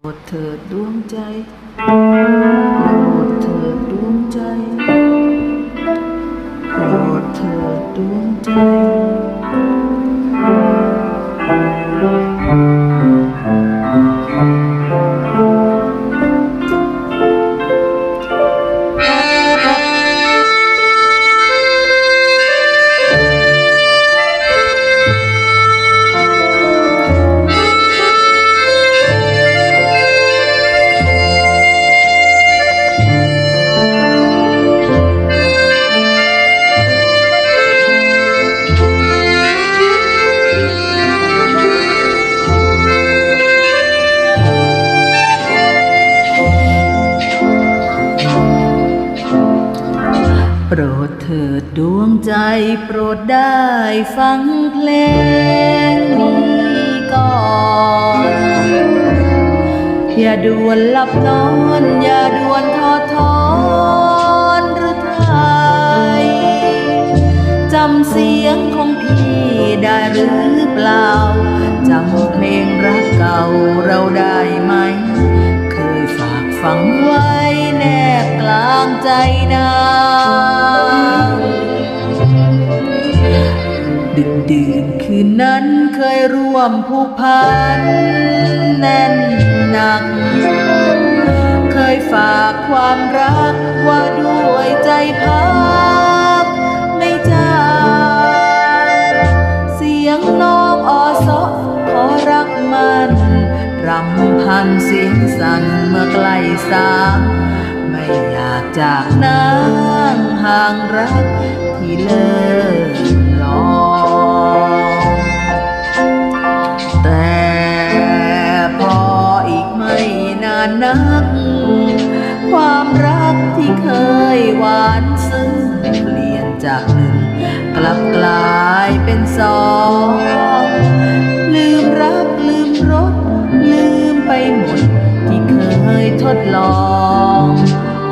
โปรดเถิดดวงใจโปรดเถิดดวงใจ ถิดดวงใจโปรดได้ฟังเพลงนี้ก่อน อย่าด่วนหลับนอน อย่าด่วนทอดทอนหรือไทยจำเสียงของพี่ได้หรือเปล่า จำเพลงรักเก่าเราได้ไหม เคยฝากฝังไว้แนบกลางใจนา ดึกดื่นคืนนั้นเคยร่วมผูกพันแน่นหนัก เคยฝากความรักว่าด้วยใจพักไม่จางเสียงน้องอสอขอรักมันรำพันเสียงสั่นเมื่อใกล้สางไม่อยากจากนางห่างรักที่เลิศานนัก ความรักที่เคยหวานซึ้งเปลี่ยนจากหนึ่ง กลับกลายเป็นสองลืมรักลืมรสลืมไปหมด ที่เคยทดลอง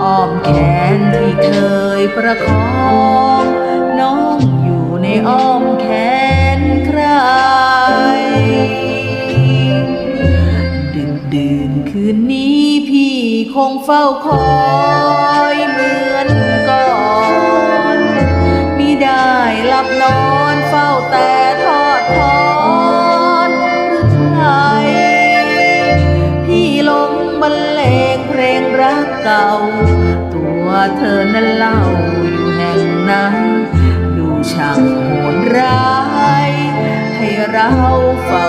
อ้อมแขนที่เคยประคอง น้องอยู่ในอ้อมแขน นนี้พี่คงเฝ้าคอยเหมือนก่อนมิได้หลับนอนเฝ้าแต่ทอดทอนหรือไทยพี่ลงบรรเลงเพลงรักเก่า ตัวเธอนั้นเล่าอยู่แห่งนั้น ดูช่างโหดร้าย ให้เราเฝ้า